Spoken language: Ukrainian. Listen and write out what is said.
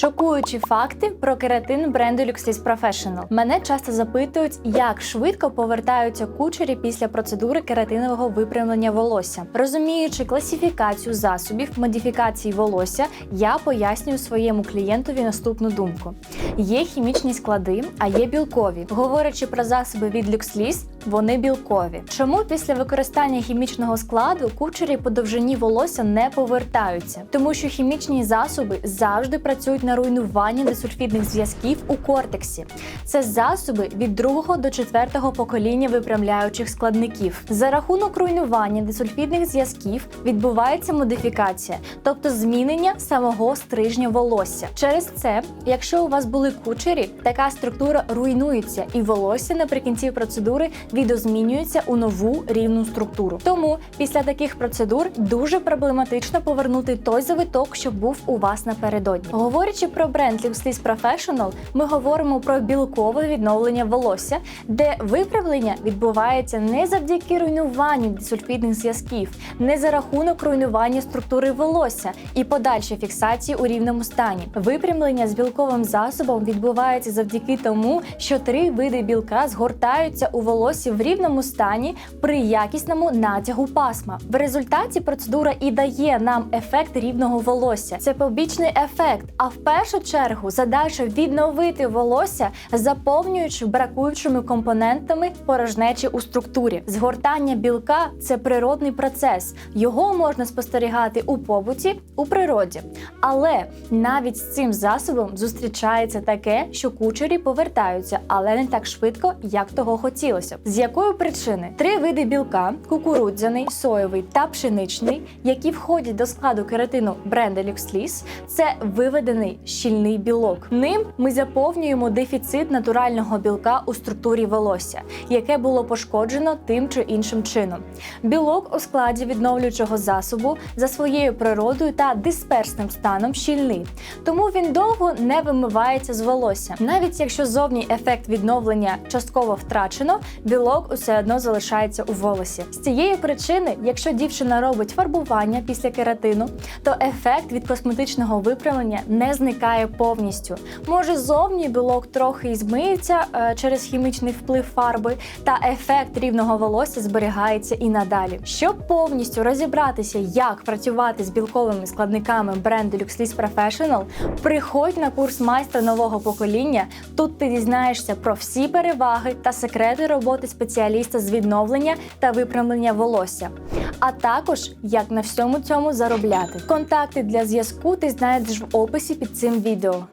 Шокуючі факти про кератин бренду Luxlis Professional. Мене часто запитують, як швидко повертаються кучері після процедури кератинового випрямлення волосся. Розуміючи класифікацію засобів модифікації волосся, я пояснюю своєму клієнтові наступну думку: є хімічні склади, а є білкові. Говорячи про засоби від Luxlis, вони білкові. Чому після використання хімічного складу кучері по довжині волосся не повертаються? Тому що хімічні засоби завжди працюють на руйнування дисульфідних зв'язків у кортексі. Це засоби від другого до четвертого покоління випрямляючих складників. За рахунок руйнування дисульфідних зв'язків відбувається модифікація, тобто змінення самого стрижня волосся. Через це, якщо у вас були кучері, така структура руйнується, і волосся наприкінці процедури відозмінюється у нову рівну структуру. Тому після таких процедур дуже проблематично повернути той завиток, що був у вас напередодні. Говорячи про бренд Luxlis Professional, ми говоримо про білкове відновлення волосся, де виправлення відбувається не завдяки руйнуванню дисульфідних зв'язків, не за рахунок руйнування структури волосся і подальшої фіксації у рівному стані. Випрямлення з білковим засобом відбувається завдяки тому, що три види білка згортаються у волосі в рівному стані при якісному натягу пасма. В результаті процедура і дає нам ефект рівного волосся. Це побічний ефект. А в першу чергу задача відновити волосся, заповнюючи бракуючими компонентами порожнечі у структурі. Згортання білка це природний процес. Його можна спостерігати у побуті, у природі. Але навіть з цим засобом зустрічається таке, що кучері повертаються, але не так швидко, як того хотілося. З якої причини три види білка: кукурудзяний, соєвий та пшеничний, які входять до складу кератину бренда Luxlis, це виведений щільний білок. Ним ми заповнюємо дефіцит натурального білка у структурі волосся, яке було пошкоджено тим чи іншим чином. Білок у складі відновлюючого засобу за своєю природою та дисперсним станом щільний, тому він довго не вимивається з волосся. Навіть якщо зовній ефект відновлення частково втрачено, білок усе одно залишається у волосі. З цієї причини, якщо дівчина робить фарбування після кератину, то ефект від косметичного випрямлення не зникає повністю. Може, зовні білок трохи і змиється е, через хімічний вплив фарби, та ефект рівного волосся зберігається і надалі. Щоб повністю розібратися, як працювати з білковими складниками бренду Luxlis Professional, приходь на курс майстра нового покоління. Тут ти дізнаєшся про всі переваги та секрети роботи спеціаліста з відновлення та випрямлення волосся, а також як на всьому цьому заробляти. Контакти для зв'язку ти знайдеш в описі під цим відео.